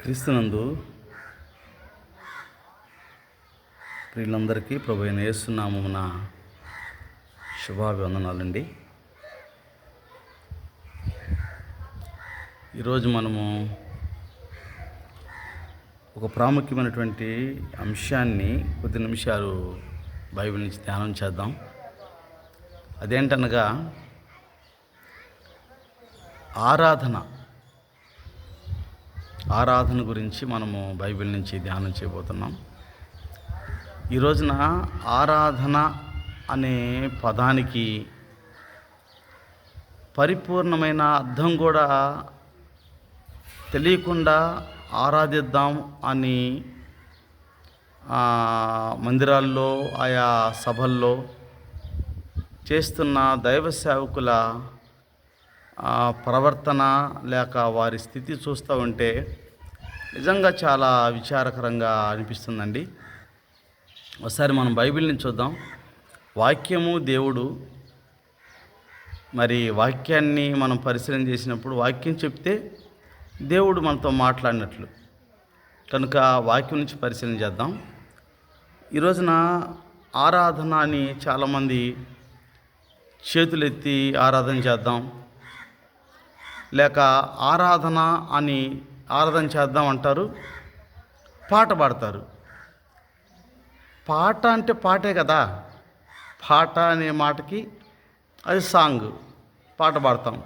క్రీస్తునందు ప్రియులందరికీ ప్రభు అయిన యేసునామమున శుభాభివందనాలండి. ఈరోజు మనము ఒక ప్రాముఖ్యమైనటువంటి అంశాన్ని కొద్ది నిమిషాలు బైబిల్ నుంచి ధ్యానం చేద్దాం. అదేంటనగా ఆరాధన ఆరాధన గురించి మనము బైబిల్ నుంచి ధ్యానం చేయబోతున్నాం. ఈ రోజున ఆరాధన అనే పదానికి పరిపూర్ణమైన అర్థం కూడా తెలియకుండా ఆరాధిద్దాం అని మందిరాల్లో ఆయా సభల్లో చేస్తున్న దైవ సేవకుల ప్రవర్తన లేక వారి స్థితి చూస్తూ ఉంటే నిజంగా చాలా విచారకరంగా అనిపిస్తుందండి. ఒకసారి మనం బైబిల్ని చూద్దాం. వాక్యము దేవుడు మరి వాక్యాన్ని మనం పరిశీలన చేసినప్పుడు వాక్యం చెప్తే దేవుడు మనతో మాట్లాడినట్లు. కనుక వాక్యం నుంచి పరిశీలన చేద్దాం. ఈ రోజున ఆరాధన అని చాలామంది చేతులెత్తి ఆరాధన చేద్దాం. లేక ఆరాధన అని ఆరాధన చేద్దాం అంటారు పాట పాడతారు. పాట అంటే పాటే కదా. పాట అనే మాటకి అది సాంగ్ పాట పాడతాం.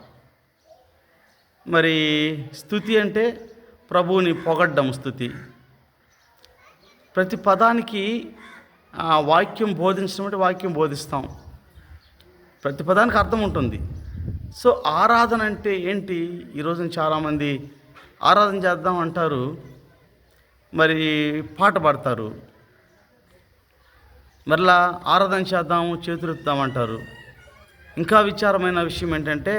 మరి స్థుతి అంటే ప్రభువుని పొగడ్డం స్థుతి. ప్రతి పదానికి వాక్యం బోధించడం అంటే వాక్యం బోధిస్తాం. ప్రతి పదానికి అర్థం ఉంటుంది. సో ఆరాధన అంటే ఏంటి? ఈరోజు చాలామంది ఆరాధన చేద్దాం అంటారు మరి పాట పాడతారు. మరలా ఆరాధన చేద్దాము చేతులెత్తామంటారు ఇంకా విచారమైన విషయం ఏంటంటే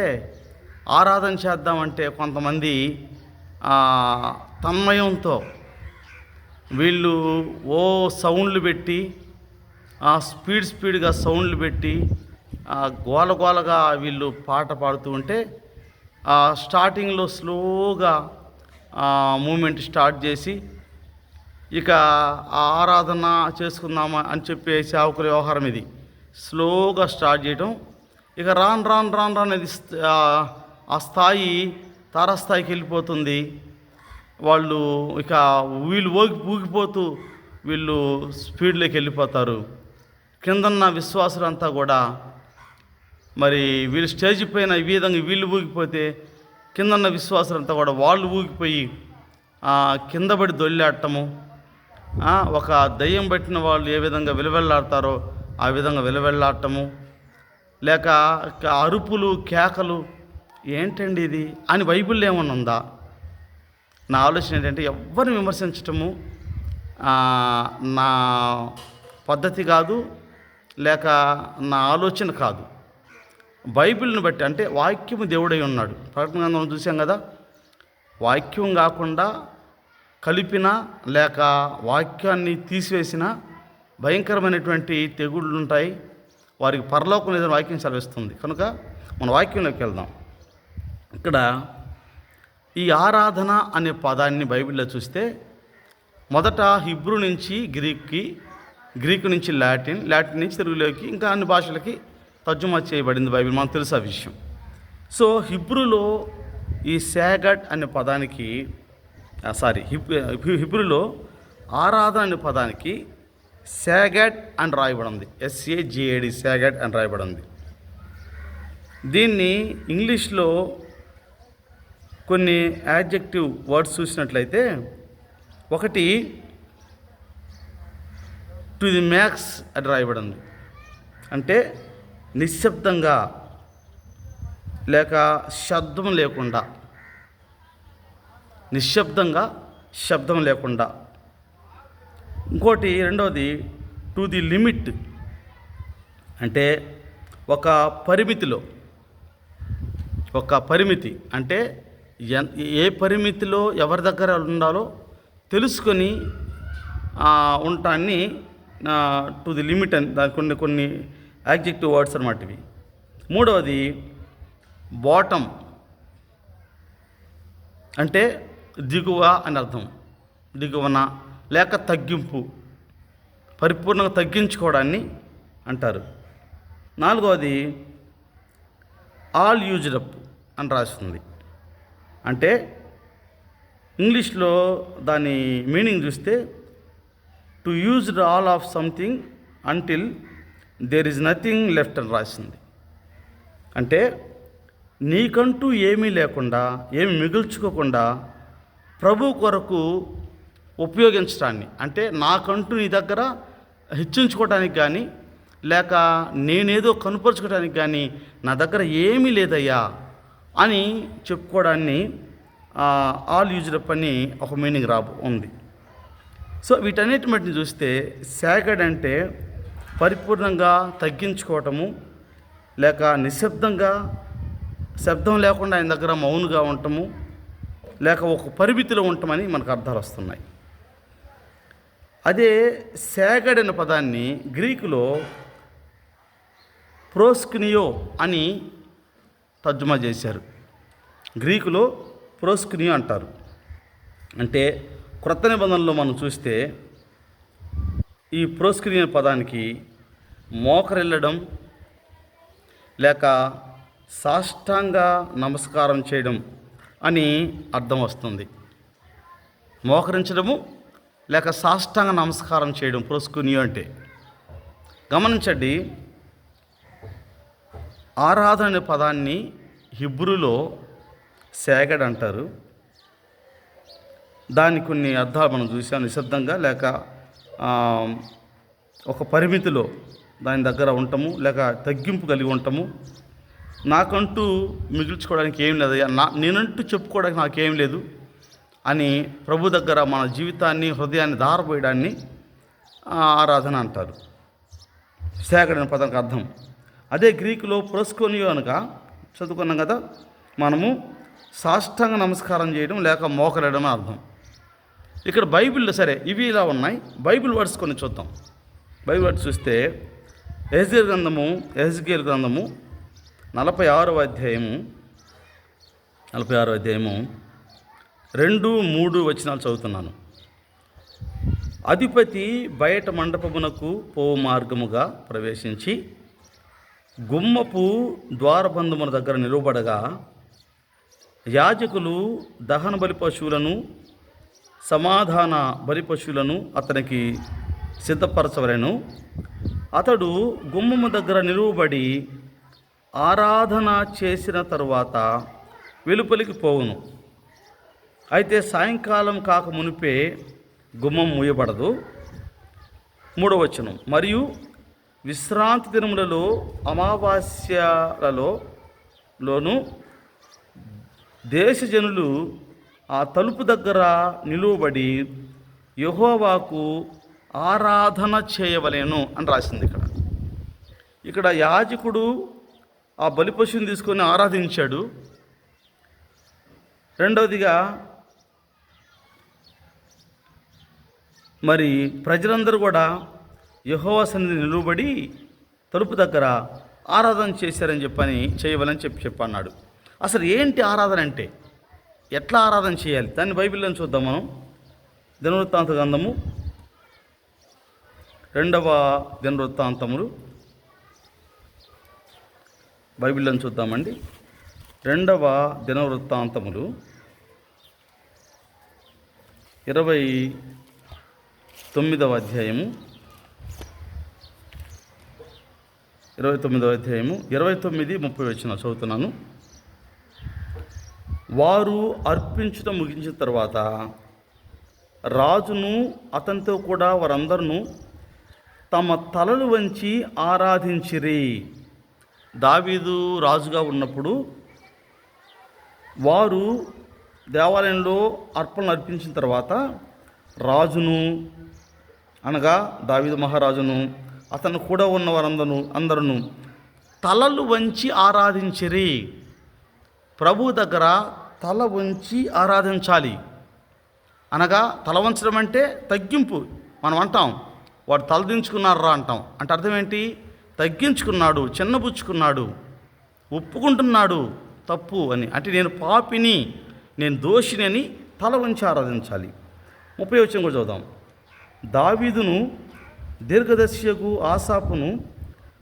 ఆరాధన చేద్దామంటే కొంతమంది తన్మయంతో వీళ్ళు ఓ సౌండ్లు పెట్టి స్పీడ్ స్పీడ్గా సౌండ్లు పెట్టి గోలగోలగా గోల గోలగా వీళ్ళు పాట పాడుతూ ఉంటే ఆ స్టార్టింగ్లో స్లోగా మూమెంట్ స్టార్ట్ చేసి ఇక ఆ ఆరాధన చేసుకుందామా అని చెప్పే సేవకుల వ్యవహారం ఇది. స్లోగా స్టార్ట్ చేయడం ఇక రాన్ రాన్ రాన్ రాను అది ఆ- ఆ స్థాయి తారాస్థాయికి వెళ్ళిపోతుంది. వాళ్ళు ఇక వీళ్ళు ఊగి ఊగిపోతూ వీళ్ళు స్పీడ్లోకి వెళ్ళిపోతారు. కిందన్న విశ్వాసులంతా కూడా మరి వీళ్ళు స్టేజ్ పైన ఈ విధంగా వీళ్ళు ఊగిపోతే కిందన్న విశ్వాసులంతా కూడా వాళ్ళు ఊగిపోయి కింద పడి దొల్లాడటము ఒక దయ్యం పట్టిన వాళ్ళు ఏ విధంగా విలువెళ్ళాడతారో ఆ విధంగా విలువెళ్ళాడటము లేక అరుపులు కేకలు ఏంటండి ఇది అని బైబిల్లో ఏమన్నా ఉందా? నా ఆలోచన ఏంటంటే ఎవరిని విమర్శించటము నా పద్ధతి కాదు లేక నా ఆలోచన కాదు. బైబిల్ని బట్టి అంటే వాక్యము దేవుడై ఉన్నాడు. ప్రకటన గ్రంథం చూసాం కదా? వాక్యం కాకుండా కలిపిన లేక వాక్యాన్ని తీసివేసిన భయంకరమైనటువంటి తెగుళ్ళు ఉంటాయి వారికి పరలోకం లేదని వాక్యం సెలవిస్తుంది. కనుక మన వాక్యంలోకి వెళ్దాం. ఇక్కడ ఈ ఆరాధన అనే పదాన్ని బైబిల్లో చూస్తే మొదట హిబ్రూ నుంచి గ్రీక్కి గ్రీకు నుంచి లాటిన్ లాటిన్ నుంచి తెలుగులోకి ఇంకా అన్ని భాషలకి తర్జుమా చేయబడింది బైబిల్. మనకు తెలుసు ఆ విషయం. సో హిబ్రూలో ఈ శాగట్ అనే పదానికి ఆ, సారీ హిబ్ హిబ్రూలో ఆరాధన అనే పదానికి శాగట్ అని రాయబడింది. ఎస్ఏజిఏడి శాగట్ అని రాయబడింది. దీన్ని ఇంగ్లీష్లో కొన్ని యాడ్జెక్టివ్ వర్డ్స్ చూసినట్లయితే ఒకటి టు ది మ్యాక్స్ అని రాయబడింది. అంటే నిశ్శబ్దంగా లేక శబ్దం లేకుండా నిశ్శబ్దంగా శబ్దం లేకుండా. ఇంకోటి రెండవది టు ది లిమిట్ అంటే ఒక పరిమితిలో ఒక పరిమితి అంటే ఎన్- ఏ పరిమితిలో ఎవరి దగ్గర ఉండాలో తెలుసుకొని ఉండటాన్ని ఉంటాన్ని టు ది లిమిట్ అని దాని కొన్ని కొన్ని యాక్జెక్టివ్ వర్డ్స్ అనమాట ఇవి. మూడవది బాటమ్. అంటే దిగువ అని అర్థం. దిగువన లేక తగ్గింపు. పరిపూర్ణంగా తగ్గించుకోవడాన్ని అంటారు. నాలుగవది ఆల్ యూజ్డ్ అప్ అని రాస్తుంది. అంటే ఇంగ్లీష్లో దాని మీనింగ్ చూస్తే to used all of something until there is nothing left అని రాసింది. అంటే నీకంటూ ఏమీ లేకుండా ఏమి మిగుల్చుకోకుండా ప్రభు కొరకు ఉపయోగించడాన్ని. అంటే నాకంటూ నీ దగ్గర హెచ్చించుకోవడానికి కానీ లేక నేనేదో కనుపరుచుకోవడానికి కానీ నా దగ్గర ఏమీ లేదయ్యా అని చెప్పుకోవడాన్ని ఆల్ యూజ్డ్ అని ఒక మీనింగ్ రా ఉంది. సో వీటన్నిటి మట్టిని చూస్తే శాగడ్ అంటే పరిపూర్ణంగా తగ్గించుకోవటము లేక నిశ్శబ్దంగా శబ్దం లేకుండా ఆయన దగ్గర మౌనుగా ఉండటము లేక ఒక పరిమితిలో ఉండటమని మనకు అర్థాలు వస్తున్నాయి. అదే శాగడ్ అనే పదాన్ని గ్రీకులో ప్రోస్కినియో అని తర్జుమా చేశారు. గ్రీకులో ప్రోస్కినియో అంటారు. అంటే క్రొత్త నిబంధనలో మనం చూస్తే ఈ ప్రోస్క్రీన్ పదానికి మోకరిల్లడం లేక సాష్టాంగ నమస్కారం చేయడం అని అర్థం వస్తుంది. మోకరించడము లేక సాష్టాంగ నమస్కారం చేయడం ప్రోస్కునియో అంటే గమనించండి ఆరాధన అనే పదాన్ని హిబ్రూలో సేగడ్ అంటారు దాని కొన్ని అర్థాలు మనం చూసాం నిశ్శబ్దంగా లేక ఒక పరిమితిలో దాని దగ్గర ఉంటాము లేక తగ్గింపు కలిగి ఉంటాము నాకంటూ మిగిల్చుకోవడానికి ఏం లేదు. నా నేనంటూ చెప్పుకోవడానికి నాకేం లేదు అని ప్రభు దగ్గర మన జీవితాన్ని హృదయాన్ని దారపోయడాన్ని ఆరాధన అంటారు. సేకరణ పదానికి అర్థం. అదే గ్రీకులో పురస్కొనియో అనగా చదువుకున్నాం కదా మనము సాష్టాంగ నమస్కారం చేయడం లేక మోకరడం అర్థం. ఇక్కడ బైబిల్లో సరే ఇవి ఇలా ఉన్నాయి. బైబిల్ వర్డ్స్ కొన్ని చూద్దాం. బైబిల్ వర్డ్స్ చూస్తే ఎహెజ్కేల్ గ్రంథము ఎహెజ్కేల్ గ్రంథము నలభై ఆరవ అధ్యాయము నలభై ఆరో అధ్యాయము రెండు మూడు వచనాలు చదువుతున్నాను. అధిపతి బయట మండపమునకు పోవు మార్గముగా ప్రవేశించి గుమ్మపు ద్వారబంధముల దగ్గర నిలవబడగా యాజకులు దహన బలి పశువులను సమాధాన బలి పశువులను అతనికి సిద్ధపరచవలను. అతడు గుమ్మము దగ్గర నిలువబడి ఆరాధన చేసిన తరువాత వెలుపలికి పోవును. అయితే సాయంకాలం కాక మునిపే గుమ్మం మూయబడదు. మూడవచనం. మరియు విశ్రాంతి దినములలో అమావాస్యలలో దేశజనులు ఆ తలుపు దగ్గర నిలువబడి యహోవాకు ఆరాధన చేయవలేను అని రాసింది ఇక్కడ. ఇక్కడ యాజకుడు ఆ బలిపశువుని తీసుకొని ఆరాధించాడు. రెండవదిగా మరి ప్రజలందరూ కూడా యహోవా సన్నిధి నిలువబడి తలుపు దగ్గర ఆరాధన చేశారని చెప్పని చేయవలని చెప్పి చెప్పన్నాడు. అసలు ఏంటి ఆరాధన అంటే? ఎట్లా ఆరాధన చేయాలి? దాన్ని బైబిల్లో చూద్దాం మనం. దినవృత్తాంత గ్రంథము. రెండవ దినవృత్తాంతములు. బైబిల్లో చూద్దామండి. రెండవ దినవృత్తాంతములు. ఇరవై తొమ్మిదవ అధ్యాయము. ఇరవై తొమ్మిదవ అధ్యాయము. ఇరవై తొమ్మిది ముప్పై వచ్చిన చదువుతున్నాను. వారు అర్పించుట ముగించిన తర్వాత రాజును అతనితో కూడా వారందరూ తమ తలలు వంచి ఆరాధించిరి. దావీదు రాజుగా ఉన్నప్పుడు వారు దేవాలయంలో అర్పణలు అర్పించిన తర్వాత రాజును అనగా దావీదు మహారాజును అతను కూడా ఉన్న వారందరూ అందరూ తలలు వంచి ఆరాధించిరి. ప్రభు దగ్గర తల వంచి ఆరాధించాలి. అనగా తల వంచడం అంటే తగ్గింపు. మనం అంటాం వాడు తలదించుకున్నారా అంటాం. అంటే అర్థం ఏంటి? తగ్గించుకున్నాడు చిన్నబుచ్చుకున్నాడు ఒప్పుకుంటున్నాడు తప్పు అని. అంటే నేను పాపిని నేను దోషిని అని తల వంచి ఆరాధించాలి. ముప్పై వచ్చిన కూడా చూద్దాం దావీదును దీర్ఘదర్శియకు ఆసాపును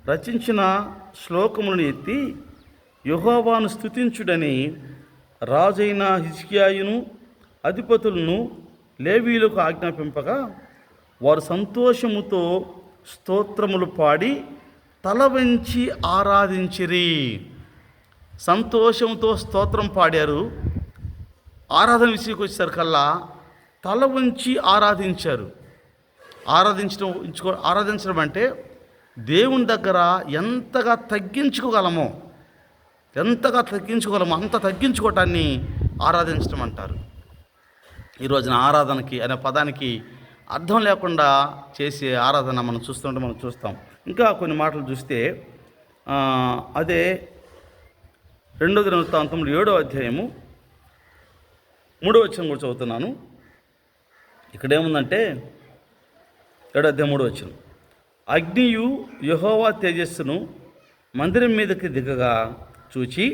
రచించిన శ్లోకములను ఎత్తి యుహోవాను స్తుతించుడని రాజైన హిజ్కియాయును అధిపతులను లేవీలకు ఆజ్ఞాపింపగా వారు సంతోషముతో స్తోత్రములు పాడి తల వంచి ఆరాధించిరి. సంతోషంతో స్తోత్రం పాడారు. ఆరాధన విషయంకి వచ్చేసరికల్లా తల వంచి ఆరాధించారు. ఆరాధించడం ఆరాధించడం అంటే దేవుని దగ్గర ఎంతగా తగ్గించుకోగలమో ఎంతగా తగ్గించుకోగలమో అంత తగ్గించుకోవటాన్ని ఆరాధించడం అంటారు ఈ రోజున ఆరాధనకి అనే పదానికి అర్థం లేకుండా చేసే ఆరాధన మనం చూస్తుంటే మనం చూస్తాం. ఇంకా కొన్ని మాటలు చూస్తే అదే రెండో దినవృత్తాంతములు ఏడో అధ్యాయము మూడో వచ్చిన కూడా చదువుతున్నాను. ఇక్కడ ఏముందంటే ఏడో అధ్యాయం మూడో వచ్చిన అగ్నియు యహోవా తేజస్సును మందిరం మీదకి దిగగా చూచి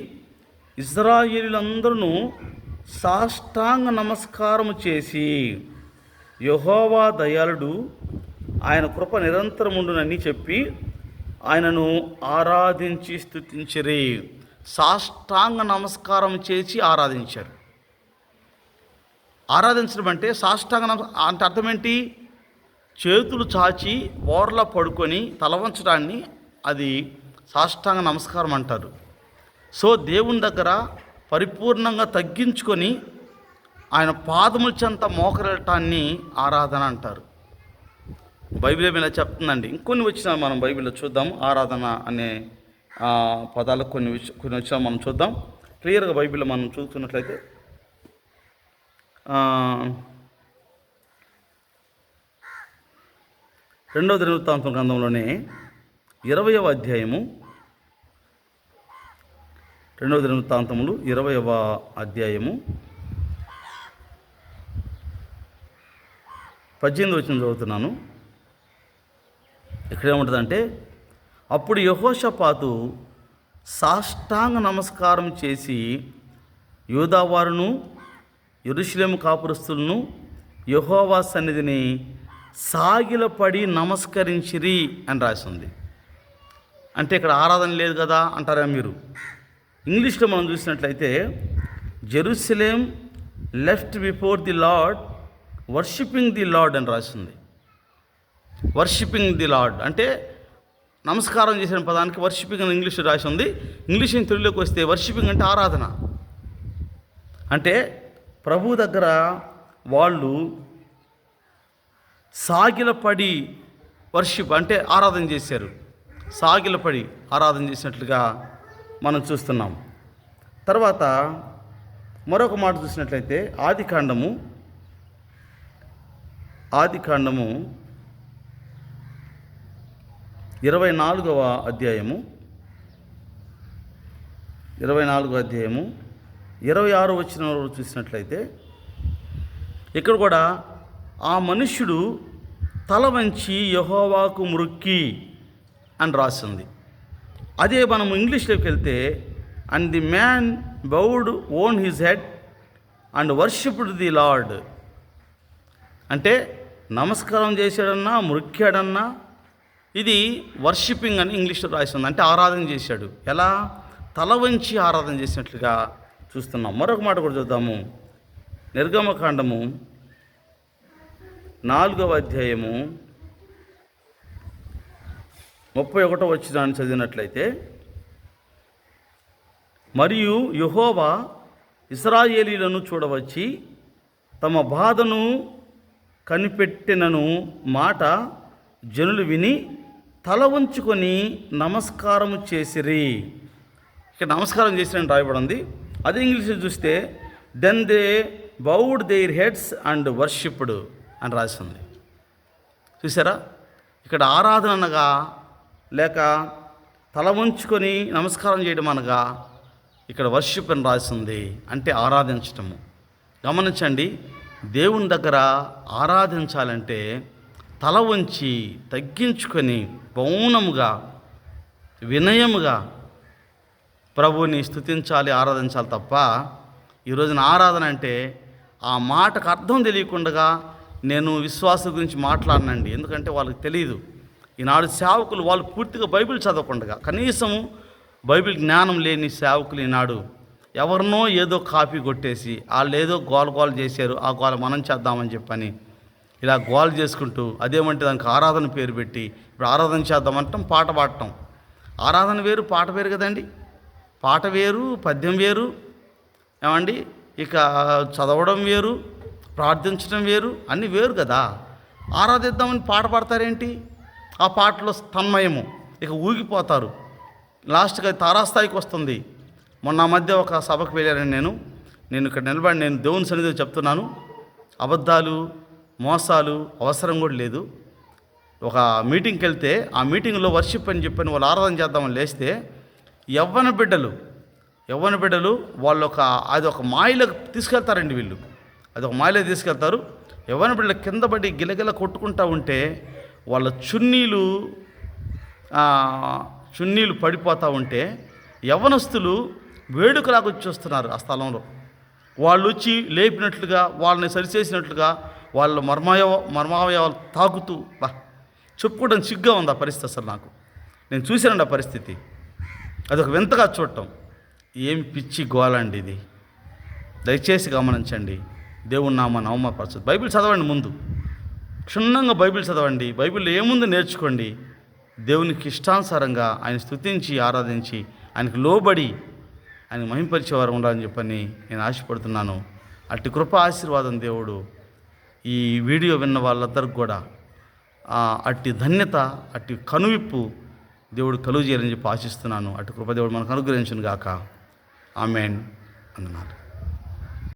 ఇజ్రాయేలులందరూ సాష్టాంగ నమస్కారము చేసి యహోవా దయాళుడు ఆయన కృప నిరంతరముండునని చెప్పి ఆయనను ఆరాధించి స్థుతించరి. సాష్టాంగ నమస్కారం చేసి ఆరాధించారు. ఆరాధించడం అంటే సాష్టాంగ అంటే అర్థం ఏంటి చేతులు చాచి బోర్ల పడుకొని తలవంచడాన్ని అది సాష్టాంగ నమస్కారం అంటారు. సో దేవుని దగ్గర పరిపూర్ణంగా తగ్గించుకొని ఆయన పాదముల చెంత మోకరటాన్ని ఆరాధన అంటారు. బైబిల్ ఇలా చెప్తుందండి? ఇంకొన్ని వచ్చిన మనం బైబిల్లో చూద్దాం. ఆరాధన అనే పదాలు పదాలకు కొన్ని కొన్ని వచ్చినా మనం చూద్దాం. క్లియర్గా బైబిల్లో మనం చూస్తున్నట్లయితే రెండవ దినవృత్తాంతం గ్రంథంలోనే ఇరవయవ అధ్యాయము రెండవ దినవృత్తాంతములు ఇరవైవ అధ్యాయము. పద్దెనిమిది వచ్చిన చదువుతున్నాను. ఇక్కడేముంటుందంటే అప్పుడు యహోషపాతు సాష్టాంగ నమస్కారం చేసి యూదావారును యెరూషలేము కాపురస్తులను యహోవా సన్నిధిని సాగిలపడి నమస్కరించిరి అని రాసింది. అంటే ఇక్కడ ఆరాధన లేదు కదా అంటారా మీరు? ఇంగ్లీష్లో మనం చూసినట్లయితే Jerusalem left before the lord worshipping the lord అని రాసింది. వర్షిపింగ్ ది లార్డ్ అంటే నమస్కారం చేసిన పదానికి వర్షిపింగ్ అని ఇంగ్లీష్ రాసి ఉంది. ఇంగ్లీష్ తెలుగులోకి వస్తే వర్షిపింగ్ అంటే ఆరాధన. అంటే ప్రభు దగ్గర వాళ్ళు సాగిలపడి వర్షిప్ అంటే ఆరాధన చేశారు. సాగిలపడి ఆరాధన చేసినట్లుగా మనం చూస్తున్నాం. తర్వాత మరొక మాట చూసినట్లయితే ఆది కాండము ఆది కాండము ఇరవై నాలుగవ అధ్యాయము ఇరవై నాలుగో అధ్యాయము ఇరవై ఆరు వచ్చిన చూసినట్లయితే ఇక్కడ కూడా ఆ మనుష్యుడు తల వంచి యహోవాకు మృక్కి అని రాసింది. అదే మనం ఇంగ్లీష్లోకి వెళ్తే and the man bowed on his head and worshipped the lord అంటే నమస్కారం చేశాడన్నా మృక్కాడన్నా ఇది వర్షిపింగ్ అని ఇంగ్లీష్లో రాసింది అంటే ఆరాధన చేశాడు. ఎలా? తల వంచి ఆరాధన చేసినట్లుగా చూస్తున్నాం. మరొక మాట కూడా చూద్దాము. నిర్గమకాండము నాలుగవ అధ్యాయము ముప్పై ఒకటో వచ్చినాన్ని చదివినట్లయితే మరియు యహోవా ఇస్రాయేలీలను చూడవచ్చి తమ బాధను కనిపెట్టినను మాట జనులు విని తల ఉంచుకొని నమస్కారము చేసిరి. ఇక్కడ నమస్కారం చేసిరని రాయబడింది. అదే ఇంగ్లీష్లో చూస్తే then they bowed their heads and worshipped అని రాసింది. చూసారా? ఇక్కడ ఆరాధన అనగా లేక తల ఉంచుకొని నమస్కారం చేయడం అనగా ఇక్కడ వర్షిప్ అని రాసింది అంటే ఆరాధించటము. గమనించండి దేవుని దగ్గర ఆరాధించాలంటే తల వంచి తగ్గించుకొని మౌనముగా వినయముగా ప్రభువుని స్తుతించాలి ఆరాధించాలి తప్ప ఈ రోజున ఆరాధన అంటే ఆ మాటకు అర్థం తెలియకుండా నేను విశ్వాసం గురించి మాట్లాడనండి. ఎందుకంటే వాళ్ళకి తెలియదు ఈనాడు సేవకులు వాళ్ళు పూర్తిగా బైబిల్ చదవకుండా కనీసం బైబిల్ జ్ఞానం లేని సేవకులు ఈనాడు ఎవరినో ఏదో కాపీ కొట్టేసి వాళ్ళు ఏదో గోల గోల చేశారు ఆ గోల మనం చేద్దామని చెప్పని ఇలా గోల చేసుకుంటూ అదేమంటే దానికి ఆరాధన పేరు పెట్టి ఇప్పుడు ఆరాధన చేద్దామంటాం పాట పాడటం. ఆరాధన వేరు పాట వేరు కదండి. పాట వేరు పద్యం వేరు ఏమండి? ఇక చదవడం వేరు ప్రార్థించడం వేరు అన్నీ వేరు కదా. ఆరాధిద్దామని పాట పాడతారేంటి? ఆ పాటలో తన్మయము. ఇక ఊగిపోతారు. లాస్ట్గా తారాస్థాయికి వస్తుంది. మొన్న మధ్య ఒక సభకు వెళ్ళాను నేను. నేను ఇక్కడ నిలబడి నేను దేవుని సన్నిధిలో చెప్తున్నాను. అబద్ధాలు మోసాలు అవసరం కూడా లేదు. ఒక మీటింగ్కి వెళ్తే ఆ మీటింగ్లో వర్షిప్ అని చెప్పని వాళ్ళు ఆరాధన చేద్దామని లేస్తే యవ్వన బిడ్డలు యవ్వన బిడ్డలు వాళ్ళు ఒక అది ఒక మాయలకు తీసుకెళ్తారండి వీళ్ళు. అది ఒక మాయలకు తీసుకెళ్తారు. యవ్వన బిడ్డలు కింద పడి గిలగిల కొట్టుకుంటా ఉంటే వాళ్ళ చున్నీలు చున్నీలు పడిపోతూ ఉంటే యవనస్తులు వేడుకలాగా వచ్చి వస్తున్నారు ఆ స్థలంలో. వాళ్ళు వచ్చి లేపినట్లుగా వాళ్ళని సరిచేసినట్లుగా వాళ్ళ మర్మాయవ మర్మావయవాలు తాకుతూ బా చెప్పుకోవడం సిగ్గా ఉంది ఆ పరిస్థితి అసలు నాకు. నేను చూశానండి ఆ పరిస్థితి. అదొక వింతగా చూడటం. ఏం పిచ్చి గోలండి ఇది. దయచేసి గమనించండి. దేవుని నామాన్ని అవమానపరచదు బైబిల్ చదవండి ముందు. క్షుణ్ణంగా బైబిల్ చదవండి. బైబిల్లో ఏముందో నేర్చుకోండి. దేవునికి ఇష్టానుసారంగా ఆయన స్తుతించి ఆరాధించి ఆయనకు లోబడి ఆయన మహింపరిచేవారు ఉండాలని చెప్పని నేను ఆశపడుతున్నాను. అట్టి కృప ఆశీర్వాదం దేవుడు ఈ వీడియో విన్న వాళ్ళందరికి కూడా అట్టి ధన్యత అట్టి కనువిప్పు దేవుడు కలుగు చేయాలని చెప్పి ఆశిస్తున్నాను. అటు కృప దేవుడు మనకు అనుగ్రహించను గాక ఆమెన్. అన్నారు